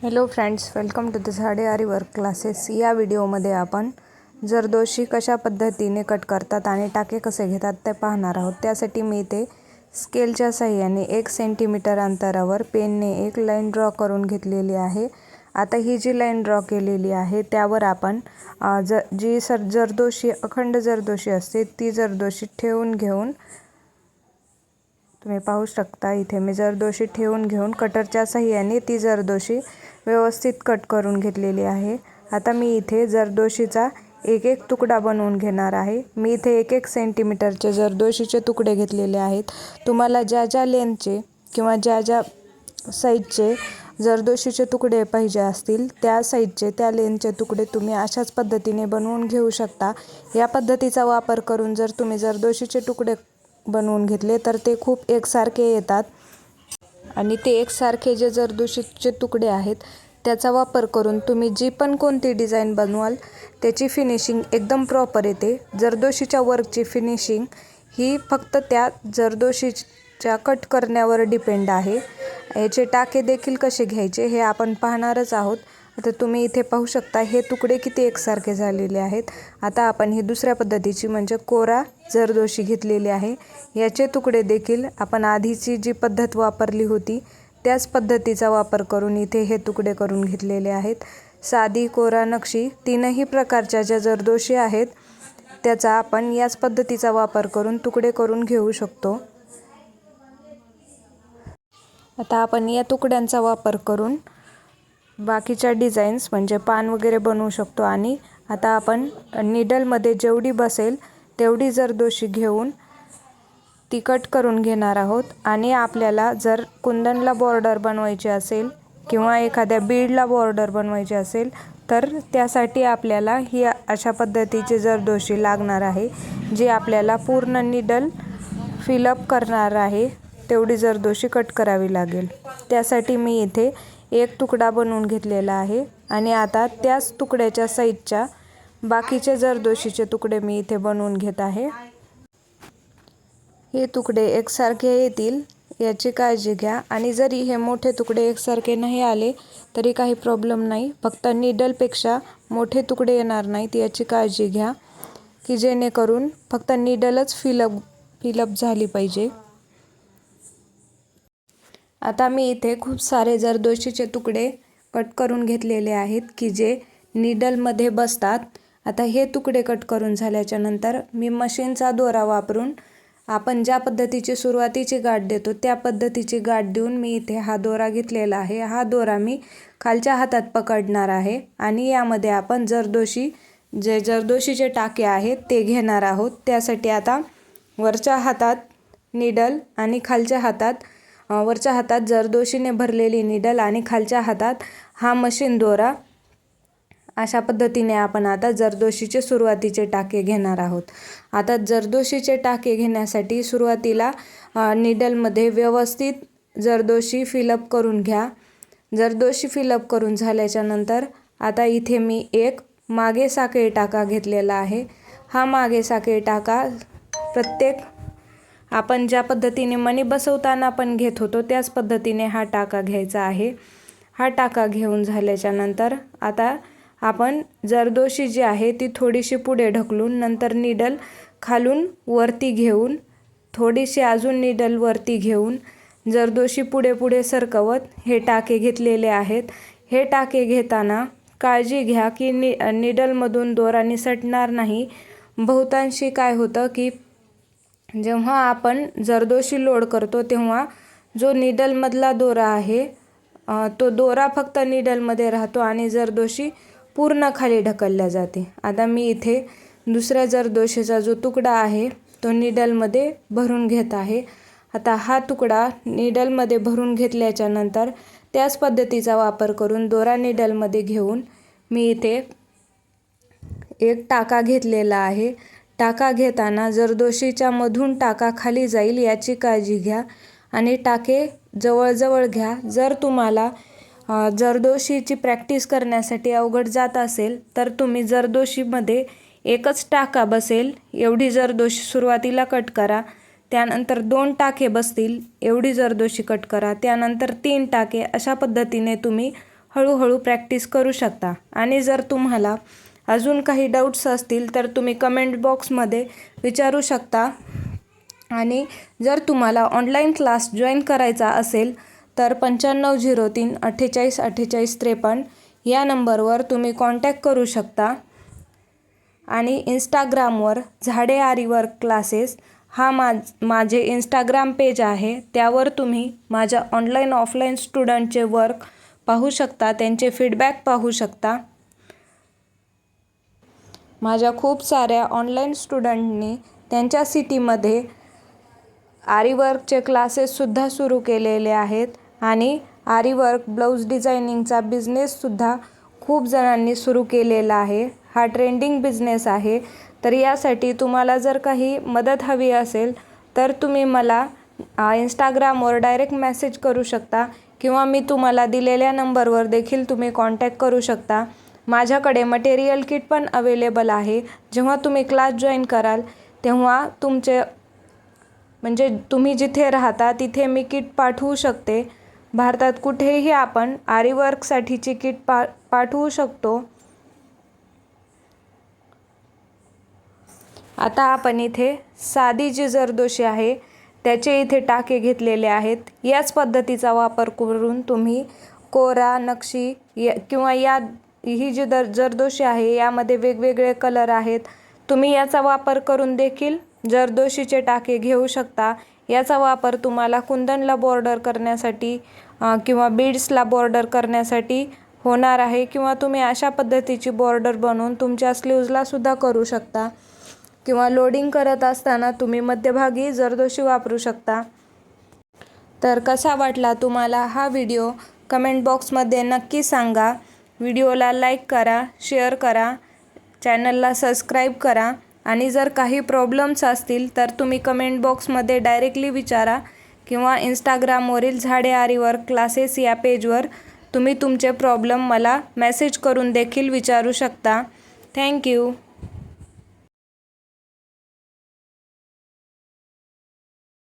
Hello friends welcome to the Zade aari work classes या व्हिडिओमध्ये आपण जरदोशी कशा पद्धतीने कट करतात आणि टाके कसे घेतात ते पाहणार आहोत. त्यासाठी मी इथे स्केलच्या साह्याने एक सेंटीमीटर अंतरावर पेनने एक लाईन ड्रॉ करून घेतलेली आहे. आता ही जी लाईन ड्रॉ केलेली आहे त्यावर आपण ज जी सर जरदोशी अखंड जरदोशी असते ती जरदोशी ठेवून घेऊन तुम्ही पाहू शकता इथे मी जरदोशी ठेवून घेऊन कटरच्या साह्याने ती जरदोशी व्यवस्थित कट करून घेतलेली आहे. आता मी इथे जरदोशीचा एक एक तुकडा बनवून घेणार आहे. मी इथे एक एक सेंटीमीटरचे जरदोशीचे तुकडे घेतलेले आहेत. तुम्हाला ज्या ज्या लेंथचे किंवा ज्या ज्या साईजचे जरदोशीचे तुकडे पाहिजे असतील त्या साईजचे त्या लेंथचे तुकडे तुम्ही अशाच पद्धतीने बनवून घेऊ शकता. या पद्धतीचा वापर करून जर तुम्ही जरदोशीचे तुकडे बनवून घेतले तर ते खूप एकसारखे येतात. आणि ते एकसारखे जे जरदोशीचे तुकडे आहेत त्याचा वापर करून तुम्ही जी पण कोणती डिझाईन बनवाल त्याची फिनिशिंग एकदम प्रॉपर येते. जरदोशीच्या वर्कची फिनिशिंग ही फक्त त्या जरदोशीच्या कट करण्यावर डिपेंड आहे. याचे टाके देखील कसे घ्यायचे हे आपण पाहणारच आहोत. आता तुम्ही इथे पाहू शकता हे तुकडे किती एकसारखे झालेले आहेत. आता आपण ही दुसऱ्या पद्धतीची म्हणजे कोरा जरदोशी घेतलेली आहे. याचे तुकडे देखील आपण आधीची जी पद्धत वापरली होती त्याच पद्धतीचा वापर करून इथे हे तुकडे करून घेतलेले आहेत. साधी कोरा नक्षी तीनही प्रकारच्या ज्या जरदोशी आहेत त्याचा आपण याच पद्धतीचा वापर करून तुकडे करून घेऊ शकतो. आता आपण या तुकड्यांचा वापर करून बाकीच्या डिझाईन्स म्हणजे पान वगैरे बनवू शकतो आणि आता आपण निडलमध्ये जेवढी बसेल तेवढी जरदोशी घेऊन ती कट करून घेणार आहोत. आणि आपल्याला जर कुंदनला बॉर्डर बनवायची असेल किंवा एखाद्या बीडला बॉर्डर बनवायची असेल तर त्यासाठी आपल्याला ही अशा पद्धतीची जरदोशी लागणार आहे जी आपल्याला पूर्ण निडल फिलअप करणार आहे तेवढी जरदोशी कट करावी लागेल. त्यासाठी मी इथे एक तुकडा बनवून घेतलेला आहे. आणि आता त्याच तुकड्याच्या साईजच्या बाकीचे जरदोशीचे तुकडे मी इथे बनवून घेत आहे. हे तुकडे एकसारखे येतील याची काळजी घ्या. आणि जरी हे मोठे तुकडे एकसारखे नाही आले तरी काही प्रॉब्लेम नाही. फक्त निडलपेक्षा मोठे तुकडे येणार नाहीत याची काळजी घ्या. की जेणेकरून फक्त निडलच फिलअप फिलअप झाली पाहिजे. आता मी इथे खूप सारे जरदोशीचे तुकडे कट करून घेतलेले आहेत की जे निडलमध्ये बसतात. आता हे तुकडे कट करून झाल्याच्यानंतर मी मशीनचा दोरा वापरून आपण ज्या पद्धतीची सुरुवातीची गाठ देतो त्या पद्धतीची गाठ देऊन मी इथे हा दोरा घेतलेला आहे. हा दोरा मी खालच्या हातात पकडणार आहे आणि यामध्ये आपण जरदोशी जे जरदोशीचे टाके आहेत ते घेणार आहोत. त्यासाठी आता वरच्या हातात निडल आणि खालच्या हातात वरच्या हातात जरदोशीने भरलेली निडल आणि खालच्या हातात हा मशीन दोरा. अशा पद्धतीने आपण आता जरदोशीचे सुरुवातीचे टाके घेणार आहोत. आता जरदोशीचे टाके घेण्यासाठी सुरुवातीला निडलमध्ये व्यवस्थित जरदोशी फिलअप करून घ्या. जरदोशी फिलअप करून झाल्याच्यानंतर आता इथे मी एक मागे साखळी टाका घेतलेला आहे. हा मागे साखळी टाका प्रत्येक आपण ज्या पद्धतीने मणी बसवताना पण घेत होतो त्याच पद्धतीने हा टाका घ्यायचा आहे. हा टाका घेऊन झाल्याच्यानंतर आता आपण जरदोशी जी आहे ती थोडीशी पुढे ढकलून नंतर निडल खालून वरती घेऊन थोडीशी अजून निडल वरती घेऊन जरदोशी पुढे पुढे सरकवत हे टाके घेतलेले आहेत. हे टाके घेताना काळजी घ्या की नि निडलमधून दोरा निसटणार नाही. बहुतांशी काय होतं की जेव्हा आपण जरदोशी लोड करतो तेव्हा जो निडलमधला दोरा आहे तो दोरा फक्त निडलमध्ये राहतो आणि जरदोशी पूर्ण खाली ढकलल्या जाते. आता मी इथे दुसऱ्या जरदोशीचा जो तुकडा आहे तो निडलमध्ये भरून घेत आहे. आता हा तुकडा निडलमध्ये भरून घेतल्याच्या नंतर त्याच पद्धतीचा वापर करून दोरा निडलमध्ये घेऊन मी इथे एक टाका घेतलेला आहे. टाका घेताना जरदोशीच्या मधून टाका खाली जाईल याची काळजी घ्या आणि टाके जवळजवळ घ्या. जर तुम्हाला जरदोशीची प्रॅक्टिस करण्यासाठी अवघड जात असेल तर तुम्ही जरदोशीमध्ये एकच टाका बसेल एवढी जरदोशी सुरुवातीला कट करा त्यानंतर दोन टाके बसतील एवढी जरदोशी कट करा त्यानंतर तीन टाके अशा पद्धतीने तुम्ही हळूहळू प्रॅक्टिस करू शकता. आणि जर तुम्हाला अजून काही डाऊट्स असतील तर तुम्ही कमेंट बॉक्समध्ये विचारू शकता. आणि जर तुम्हाला ऑनलाईन क्लास जॉईन करायचा असेल तर पंच्याण्णव झिरो तीन अठ्ठेचाळीस अठ्ठेचाळीस त्रेपन्न या नंबरवर तुम्ही कॉन्टॅक्ट करू शकता. आणि इंस्टाग्रामवर झाडे आरी वर्क क्लासेस हा मा माझे इंस्टाग्राम पेज आहे. त्यावर तुम्ही माझ्या ऑनलाईन ऑफलाईन स्टुडंटचे वर्क पाहू शकता त्यांचे फीडबॅक पाहू शकता. माझ्या खूप साऱ्या ऑनलाईन स्टुडंटनी त्यांच्या सिटीमध्ये आरीवर्कचे क्लासेससुद्धा सुरू केलेले आहेत. आणि आरीवर्क ब्लाऊज डिझायनिंगचा बिझनेससुद्धा खूप जणांनी सुरू केलेला आहे. हा ट्रेंडिंग बिझनेस आहे. तर यासाठी तुम्हाला जर काही मदत हवी असेल तर तुम्ही मला इंस्टाग्रामवर डायरेक्ट मेसेज करू शकता किंवा मी तुम्हाला दिलेल्या नंबरवर देखील तुम्ही कॉन्टॅक्ट करू शकता. माझ्याकडे मटेरियल किट पण अवेलेबल आहे. जेव्हा तुम्ही क्लास जॉईन कराल तेव्हा तुमचे म्हणजे तुम्ही जिथे राहता तिथे मी किट पाठवू शकते. भारतात कुठेही आपण आरीवर्कसाठीची किट पा पाठवू शकतो. आता आपण इथे साधी जी जरदोशी आहे त्याचे इथे टाके घेतलेले आहेत. याच पद्धतीचा वापर करून तुम्ही कोरा नक्षी या किंवा या ही जी दर जरदोशी आहे यामध्ये वेगवेगळे कलर आहेत. तुम्ही याचा वापर करून देखील जरदोशीचे टाके घेऊ शकता. याचा वापर तुम्हाला कुंदनला बॉर्डर करण्यासाठी किंवा बीड्सला बॉर्डर करण्यासाठी होणार आहे किंवा तुम्ही अशा पद्धतीची बॉर्डर बनवून तुमच्या स्लीव्जलासुद्धा करू शकता. किंवा लोडिंग करत असताना तुम्ही मध्यभागी जरदोशी वापरू शकता. तर कसा वाटला तुम्हाला हा व्हिडिओ कमेंट बॉक्समध्ये नक्की सांगा. व्हिडिओला लाईक करा शेअर करा चॅनलला सबस्क्राईब करा आणि जर काही प्रॉब्लेम्स असतील तर तुम्ही कमेंट बॉक्समध्ये डायरेक्टली विचारा किंवा इंस्टाग्रामवरील झाडे आरीवर क्लासेस या पेजवर तुम्ही तुमचे प्रॉब्लेम मला मेसेज करून देखील विचारू शकता. थँक्यू